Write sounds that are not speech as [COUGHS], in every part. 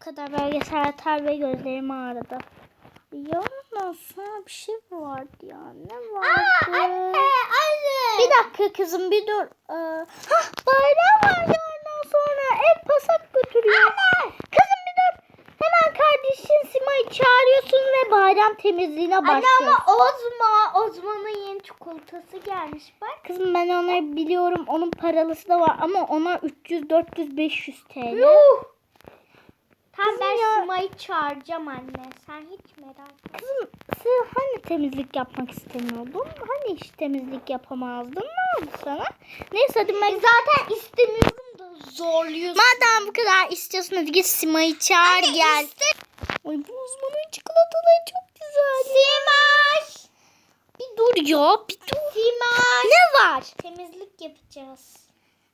Kadar belgesel yeter ve gözlerim ağrıdı. Ya nasıl bir şey vardı ya? Ne vardı? anne. Bir dakika kızım bir dur. Ee, hah, bayram var yarından sonra. Ev pasak götürüyor. Anne. Kızım bir dur. Hemen kardeşin Sima'yı çağırıyorsun ve bayram temizliğine Anne başlıyorsun. ama Ozma, Ozma'nın yeni çikolatası gelmiş bak. Kızım ben onları biliyorum. Onun paralısı da var ama ona 300, 400, 500 TL. Yuh. Kızım ben ya. Sima'yı çağıracağım anne. Sen hiç merak etme. Kızım sen hani temizlik yapmak istemiyordun? Hani hiç temizlik yapamazdın? Ne oldu sana? Neyse hadi ben... Zaten istemiyorum da zorluyorsun. Madem bu kadar istiyorsun hadi git Sima'yı çağır Anne, gel. Ay bu uzmanın çikolataları çok güzel. Simay. Bir dur ya bir dur. Simay. Ne var? Temizlik yapacağız.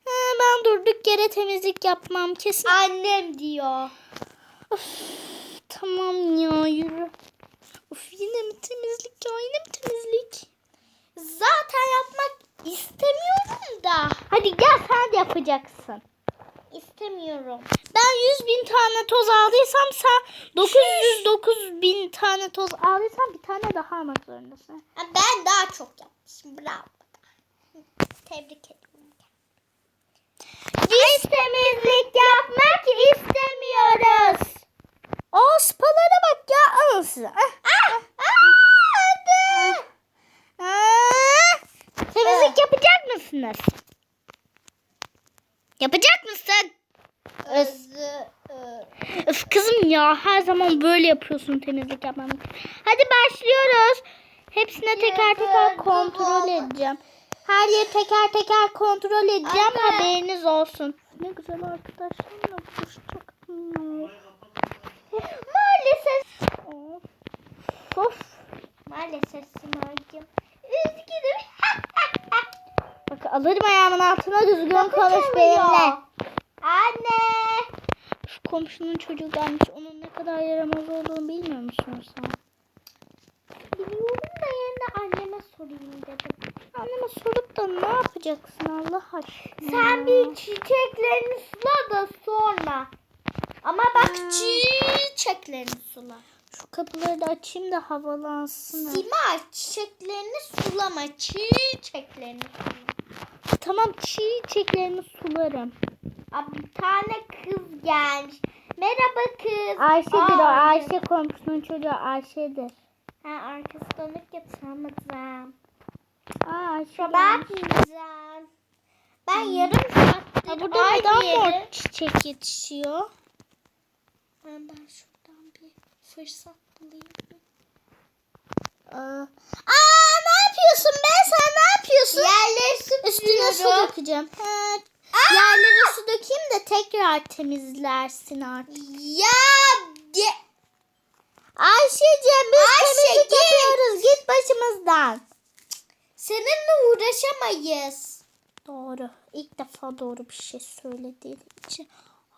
Ha, ben durduk yere temizlik yapmam kesin. Annem diyor. Tamam ya yürü. Of yine mi temizlik ya yine mi temizlik? Zaten yapmak istemiyorum da. Hadi gel sen de yapacaksın. İstemiyorum. Ben 100 bin tane toz aldıysam sen 909 bin tane toz aldıysan bir tane daha almak zorundasın. Ben daha çok yapmışım. Bravo. Tebrik ederim. Biz yapmak istemiyoruz. O spalara bak ya alın size. Ah, ah, ah, ah. Temizlik yapacak mısınız? Yapacak mısın? Özü. ı, Öf kızım ya her zaman böyle yapıyorsun temizlik yapmam. Hadi başlıyoruz. Hepsine teker teker kontrol edeceğim. Her yeri teker teker kontrol edeceğim haberiniz olsun. Ne güzel arkadaşlarımla buluşacaktım ya. Maalesef. Of. Of. Maalesef Simay'cığım. Üzgünüm. [LAUGHS] Bak alırım ayağımın altına düzgün Kapı konuş çalıyor. benimle. Anne. Şu komşunun çocuğu gelmiş. Onun ne kadar yaramaz olduğunu bilmiyor musun sen? Biliyorum da yerine anneme sorayım dedim. Anneme sorup da ne yapacaksın Allah aşkına? Sen bir çiçeklerini sula da sonra. Ama bak çiçeklerini sula. Şu kapıları da açayım da havalansın. Sima çiçeklerini sulama. Çiçeklerini sulama. Tamam çiçeklerini sularım. Abi bir tane kız gelmiş. Merhaba kız. Ayşe'dir o. Aa, Ayşe komşunun çocuğu Ayşe'dir. Ha arkası dönük yatamadım. Aa Ayşe gelmiş. güzel. Ben yarım saattir Ha, burada neden mor çiçek yetişiyor? Ben, ben bir fırsat bulayım. Aa, Aa ne yapıyorsun be sen ne yapıyorsun? Yerleri Üstüne su süpürüyorum. dökeceğim. Ha, yerlere su dökeyim de tekrar temizlersin artık. Ya de, Ayşe'cim biz Ayşe, temizlik git. yapıyoruz. Git başımızdan. seninle uğraşamayız. Doğru. İlk defa doğru bir şey söylediği için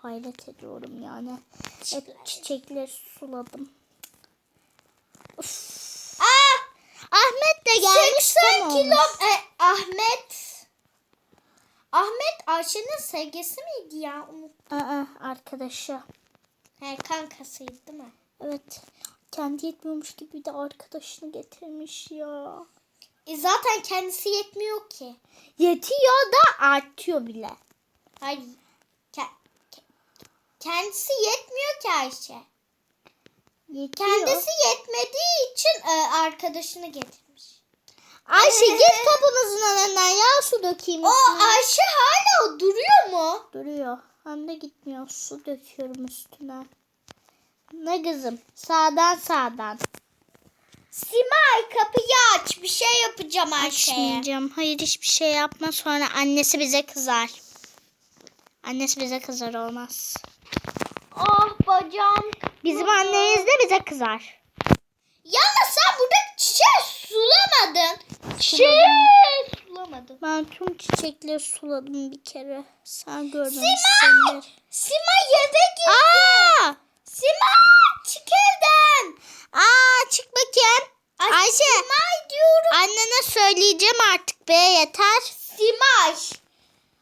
hayret ediyorum yani. Hep çiçekleri suladım. Uf. Aa, Ahmet de gelmiş 80 tam kilo e, Ahmet. Ahmet Ayşe'nin sevgisi miydi ya? Unut. Aa, arkadaşı. He kankasıydı değil mi? Evet. Kendi yetmiyormuş gibi de arkadaşını getirmiş ya. E zaten kendisi yetmiyor ki. Yetiyor da artıyor bile. Hayır. Ke- ke- kendisi yetmiyor ki Ayşe. Yetiyor. Kendisi yetmediği için e, arkadaşını getirmiş. Ayşe git kapımızın önünden ya su dökeyim. O üstüne. Ayşe hala duruyor mu? Duruyor. Hem de gitmiyor. Su döküyorum üstüne. Ne kızım? Sağdan sağdan. Simay kapıyı aç. Bir şey yapacağım Ayşe'ye. Açmayacağım. Hayır hiçbir şey yapma. Sonra annesi bize kızar. Annesi bize kızar olmaz. Ah bacağım. Bizim annemiz de bize kızar. Yalnız sen burada çiçeği sulamadın. Çiçeği sulamadın. Ben tüm çiçekleri suladım bir kere. Sen görmemişsindir. Sima! Sima yere girdi. Aa! Sima çık evden. Aa çık bakayım. Ay, Ayşe. Simay diyorum. Annene söyleyeceğim artık be yeter. Simay.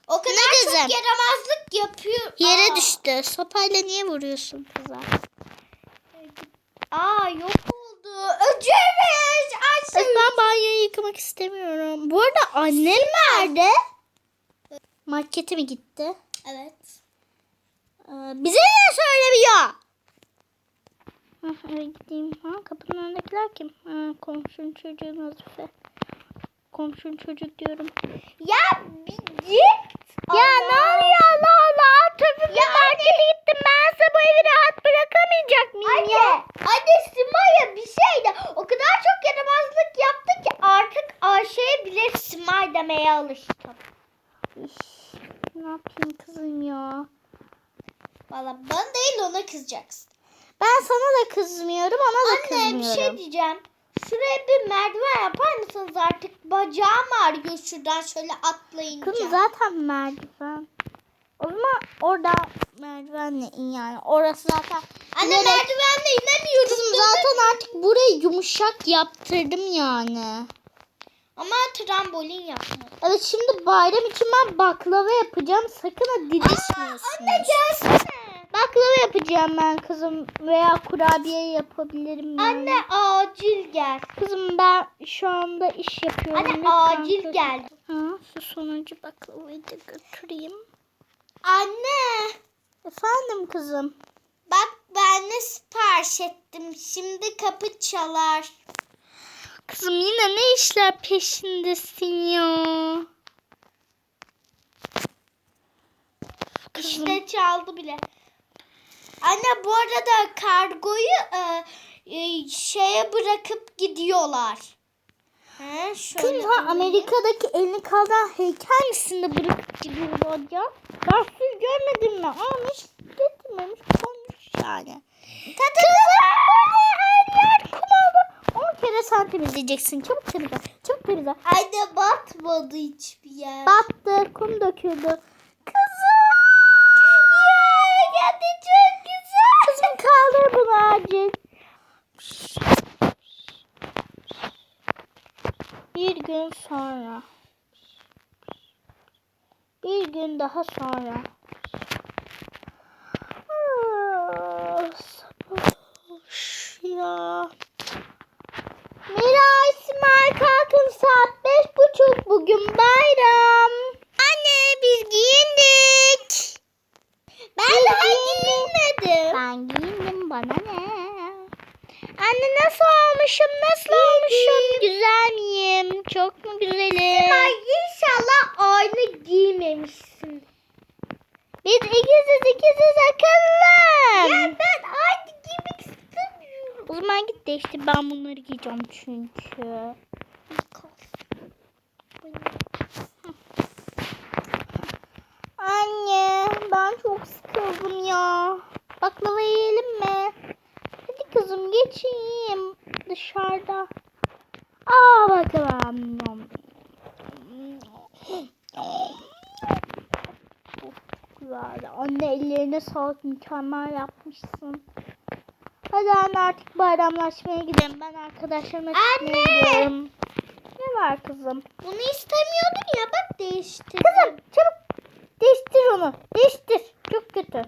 O kadar Ne çok kızım? yaramazlık yapıyor. Yere Aa. düştü. Sopayla niye vuruyorsun kıza? Aa yok oldu. Öcemiş. Ay, Ben banyoyu yıkamak istemiyorum. Bu arada annem nerede? Markete mi gitti? Evet. Ee, bize niye söylemiyor? Hah, eve gideyim. Ha, kapının önündekiler kim? Ha, komşunun çocuğu Nazife. Komşunun çocuk diyorum. Ya bir git. Ya ne oluyor Allah Allah? Ya markete gittim. Ben size bu evi rahat bırakamayacak mıyım Anne, ya? anne Sima'ya bir şey de o kadar çok yaramazlık yaptı ki artık Ayşe'ye bile Sima demeye alıştım. Üf, ne yapayım kızım ya? Valla bana değil ona kızacaksın. Ben sana da kızmıyorum ona da Anne kızmıyorum. bir şey diyeceğim. Şuraya bir merdiven yapar mısınız artık? Bacağım ağrıyor şuradan şöyle atlayınca. Kızım zaten merdiven. O zaman orada merdivenle in yani. Orası zaten. Anne inerek- merdivenle inemiyoruz. Kızım zaten artık burayı yumuşak yaptırdım yani. Ama trambolin yapma. Evet şimdi bayram için ben baklava yapacağım. Sakın ha didişmiyorsunuz. Anne gelsene. Baklava yapacağım ben kızım. Veya kurabiye yapabilirim yani. Anne acil gel. Kızım ben şu anda iş yapıyorum. Anne Lütfen acil kızım. gel. Ha, şu sonuncu baklavayı da götüreyim. Anne. Efendim kızım. Bak ben ne sipariş ettim. Şimdi kapı çalar. Kızım yine ne işler peşindesin ya? Kızım. İşte çaldı bile. Anne bu arada kargoyu e, e, şeye bırakıp gidiyorlar. He, şöyle Kız ha Amerika'daki elini kaldıran heykel misin de bırakıp gidiyorlar ya? Ben siz görmedim mi? Almış getirmemiş koymuş yani. Kızım her yer kum oldu. 10 kere sen temizleyeceksin. Çabuk temizle. Çabuk temizle. Anne batmadı hiçbir yer. Battı. Kum döküldü. Kızım. Ya geldi. Kaldır bunu acil. Bir gün sonra. Bir gün daha sonra. Ah, ya. Miray, Simay kalkın saat beş buçuk bugün bayram. Anne biz giyindik. Ben daha giyinmedim. Ben giyindim bana ne? Anne nasıl olmuşum nasıl olmuşum? Güzel miyim? Çok mu güzelim? Ay inşallah aynı giymemişsin. Biz ikiziz ikiziz akıllım. Ya ben aynı giymek istemiyorum. O zaman git değiştir ben bunları giyeceğim çünkü. Anne ben çok sıkıldım ya. Baklava yiyelim mi? Hadi kızım geç yiyeyim dışarıda. Aa baklava. Çok güzeldi. Anne ellerine sağlık mükemmel yapmışsın. Hadi anne artık bayramlaşmaya gidelim. Ben arkadaşlarıma çıkmaya Anne! gidiyorum. Ne var kızım? Bunu istemiyordun ya bak değiştirdim. Kızım çabuk değiştir onu. Değiştir. Çok kötü.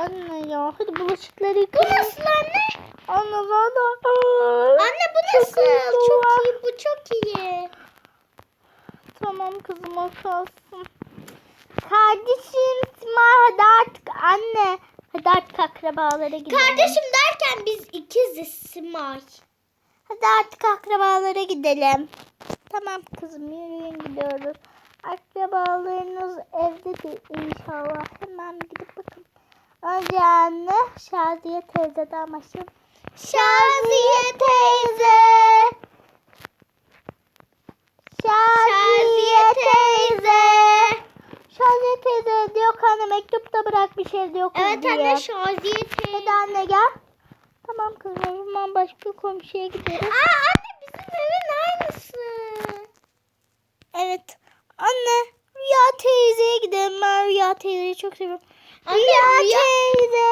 Anne ya hadi bulaşıkları yıka. Bu nasıl anne? Anne zaten. Anne bu Çok nasıl? Çok bu. iyi bu çok iyi. Tamam kızım o kalsın. Kardeşim Simay hadi artık anne. Hadi artık akrabalara gidelim. Kardeşim derken biz ikiziz Simay. Hadi artık akrabalara gidelim. Tamam kızım yürüyün gidiyoruz. Akrabalarınız evdedir inşallah. Hemen gidip bakın. Önce anne Şaziye teyzeden başlayalım. Şaziye teyze. Şaziye teyze. Şaziye teyze diyor ki anne mektupta bırakmış evde yok Evet diye. anne Şaziye teyze. Hadi anne gel. Tamam kızım zaman başka komşuya gideriz. Aa anne bizim evin aynısı. Evet. Anne Rüya teyzeye gidelim. Ben Rüya teyzeyi çok seviyorum. Anne, Rüya, Rüya- teyze.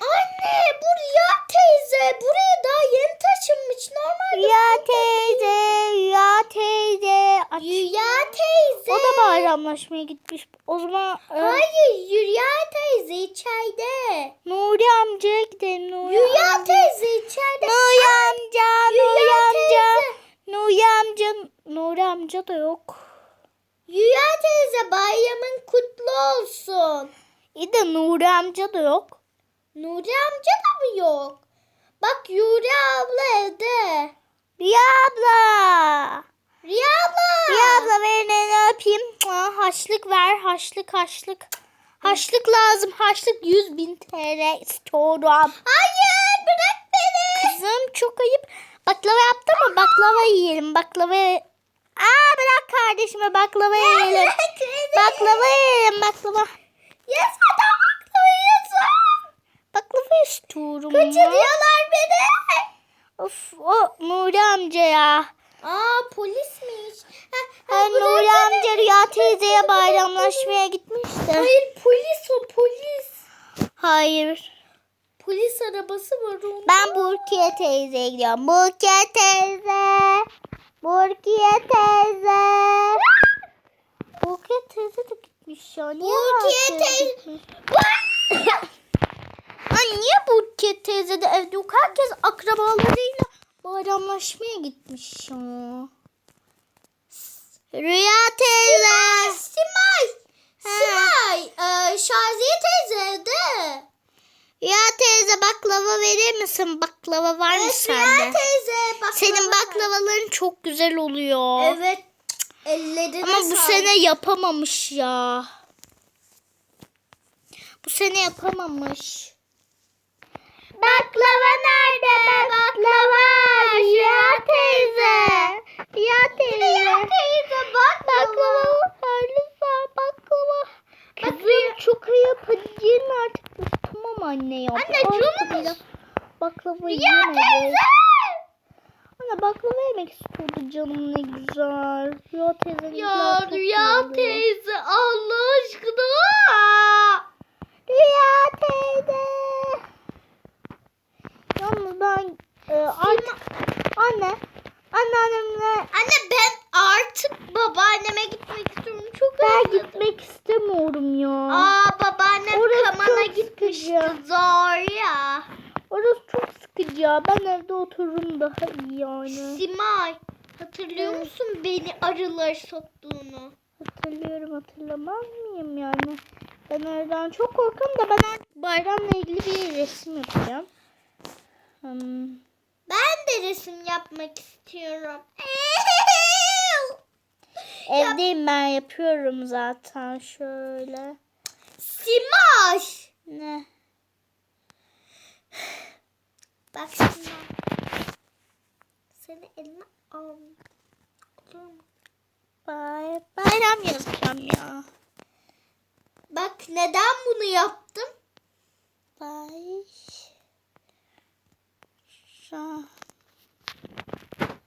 Anne bu Rüya teyze. Buraya daha yeni taşınmış. Normalde Rüya teyze. Rüya teyze. Aç. Rüya teyze. O da bayramlaşmaya gitmiş. O zaman e, Hayır Hülya teyze içeride. Nuri amcaya gidelim. Nuri Hülya amca. teyze içeride. Nuri amca, Nuri Hülya amca. teyze. Nuri amca, Nuri amca da yok. Hülya teyze bayramın kutlu olsun. İyi de Nuri amca da yok. Nuri amca da mı yok? Bak Yuri abla evde. Rüya abla. Rüya abla. Rüya abla ver elini öpeyim. Aa, haşlık ver, haşlık, haşlık. Haşlık lazım, haşlık 100 bin TL istiyorum. Hayır bırak beni. Kızım çok ayıp. Baklava yaptı mı? Baklava yiyelim. Baklava Aa bırak kardeşime baklava yiyelim. Baklava yiyelim baklava. Yazın. İstiyorum. ya. Kaçırıyorlar beni. Of o Nuri amca ya. Aa polismiş. Ha, ha, Ha, Nuri amca Rüya teyzeye bayramlaşmaya gitmişti. Hayır polis o polis. Hayır. Polis arabası var onun. Ben Burkiye teyzeye gidiyorum. Burkiye teyze. Burkiye teyze. Burkiye teyze de gitmiş ya. Niye Burkiye teyze-? [COUGHS] [COUGHS] [COUGHS] Ay niye Burkiye teyze de evde yok? Herkes akrabalarıyla bayramlaşmaya gitmiş ya. Rüya teyze. Simay. Simay. Ee, Şaziye teyze evde. Rüya teyze baklava verir misin? Baklava var mı Evet sende? Rüya teyze. Baklava Senin var. baklavaların çok güzel oluyor. Evet. Ellerine Ama bu sağlık. sene yapamamış ya. Bu sene yapamamış. Baklava nerede? Baklava. Rüya teyze. Rüya teyze. Rüya teyze bak. Baklava lütfen baklava. Kızım çok. Hadi yiyin artık. Tamam anne ya. Anne, canım. Baklava yiyemedik. teyze. Anne baklava yemek istiyordu canım ne güzel. Rüya teyze Ya iyi oluyor. teyze Allah aşkına. Rüya teyze. Yalnız ben e, artık anne anneannemle Anne ben artık babaanneme gitmek istiyorum. Çok ben özledim. gitmek istemiyorum ya. Aa babaannem Orası kamana çok gitmişti. sıkıcı. Zor ya. Orası çok sıkıcı ya. Ben evde otururum daha iyi yani. Simay hatırlıyor Evet. musun beni arılar soktuğunu? Hatırlıyorum hatırlamaz mıyım yani. Ben oradan çok korkuyorum da ben bayramla ilgili bir resim yapacağım. Hmm. Ben de resim yapmak istiyorum. [LAUGHS] Evdeyim ben yapıyorum zaten şöyle. Simay. Ne? [SIGHS] Bak Simay. Seni elime al. Olur mu? Bay bayram yazacağım ya. Bak neden bunu yaptım? Bay Ra-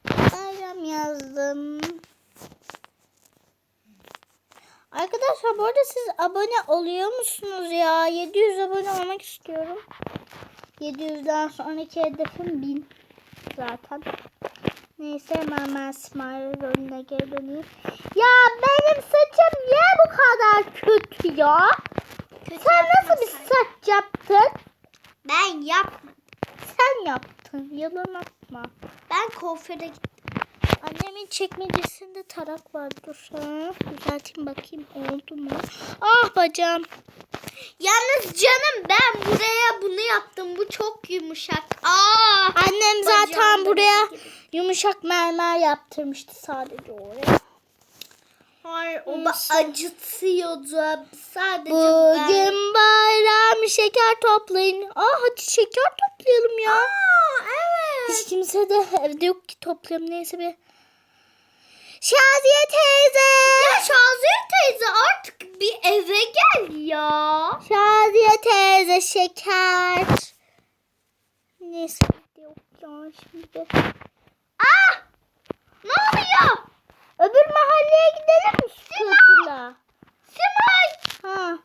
Bayram yazdım. Arkadaşlar bu arada siz abone oluyor musunuz ya? 700 abone olmak istiyorum. 700'den sonraki hedefim 1000 zaten. Neyse hemen Smile rolüne geri döneyim. Ya benim saçım niye bu kadar kötü ya? Kötü Sen nasıl bir saç yaptın? Ben yapmadım. Sen yaptın. Yalan atma. Ben kuaföre gittim. Annemin çekmecesinde tarak var. Dur ha. Düzelteyim bakayım oldu mu? Ah bacağım. Yalnız canım ben buraya bunu yaptım. Bu çok yumuşak. Aa! Annem zaten buraya gibi. Yumuşak mermer yaptırmıştı sadece oraya. Hayır o da acıtıyordu. Sadece ben. Bugün bayram şeker toplayın. Aa hadi şeker toplayalım ya. Aa, evet. Hiç kimse de evde yok ki toplayalım. Neyse bir. Şaziye teyze. Ya Şaziye teyze artık bir eve gel ya. Şaziye teyze şeker. Neyse yok ya şimdi. Ne oluyor? Öbür mahalleye gidelim mi scooter'la? Simay! Ha.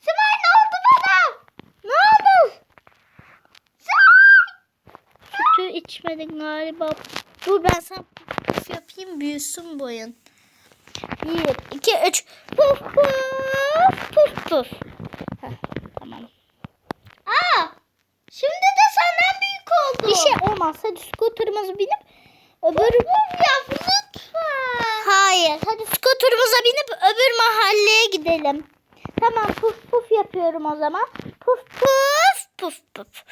Simay ne oldu bana? Ne oldu? Simay! Sütü içmedin galiba. Dur ben sana puf yapayım büyüsün boyun. Bir, iki, üç. Puf puf puf puf. Heh, tamam. Aa! Şimdi de senden büyük oldu. Bir şey olmaz. Hadi scooter'ımıza binip öbür... yap lütfen. Hayır. Hadi scooter'ımıza binip öbür mahalleye gidelim. Tamam puf puf yapıyorum o zaman. Puf puf puf puf.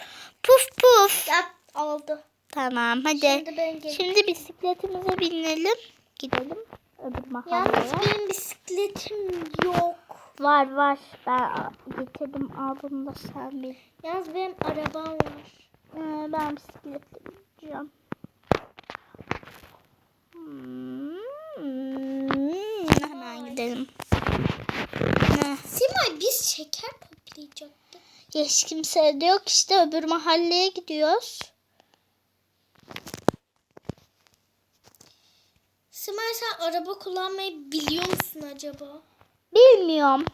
Puf puf. Yap oldu. Tamam hadi. Şimdi ben. Şimdi bisikletimize binelim. Gidelim öbür mahalleye. Yalnız benim bisikletim yok. Var var. Ben getirdim. Al bunu da sen bin. Yalnız benim arabam var. Ee, ben bisikletle gideceğim. Hmm, hemen gidelim. Simay biz şeker toplayacaktık. Hiç kimse de yok işte öbür mahalleye gidiyoruz. Simay sen araba kullanmayı biliyor musun acaba? Bilmiyorum.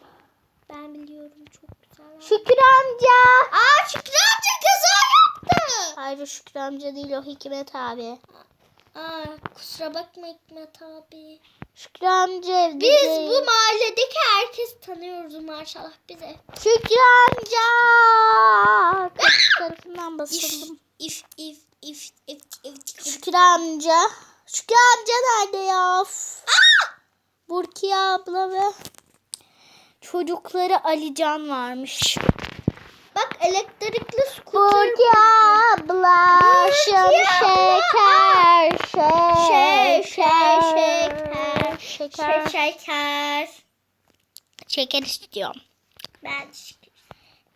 Ben biliyorum çok güzel. Şükrü amca. Aa Şükrü amca kaza yaptı. Hayır Şükrü amca değil o Hikmet abi. Aa kusura bakma Hikmet abi. Şükrü amca evde Biz değil. bu mahalledeki herkes tanıyoruz maşallah bize. Şükrü amca. Kapı tarafından basıldım. if if if if if. if. Şükrü amca. Şükrü amca nerede ya? Of. Burkiye abla ve çocukları Alican varmış. Bak elektrikli skuter. Burkiye abla. Burkiye Şem şeker. Şey, şey, Şeker. şeker. Şeker. İstiyorum. Ben şeker.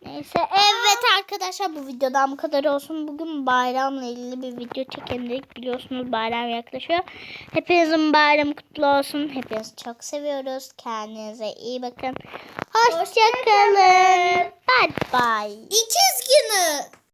Neyse evet arkadaşlar bu videodan bu kadar olsun. Bugün bayramla ilgili bir video çekelim dedik. Biliyorsunuz bayram yaklaşıyor. Hepinizin bayramı kutlu olsun. Hepinizi çok seviyoruz. Kendinize iyi bakın. Hoşçakalın. Hoşçakalın. Bye bye. İkiz günü.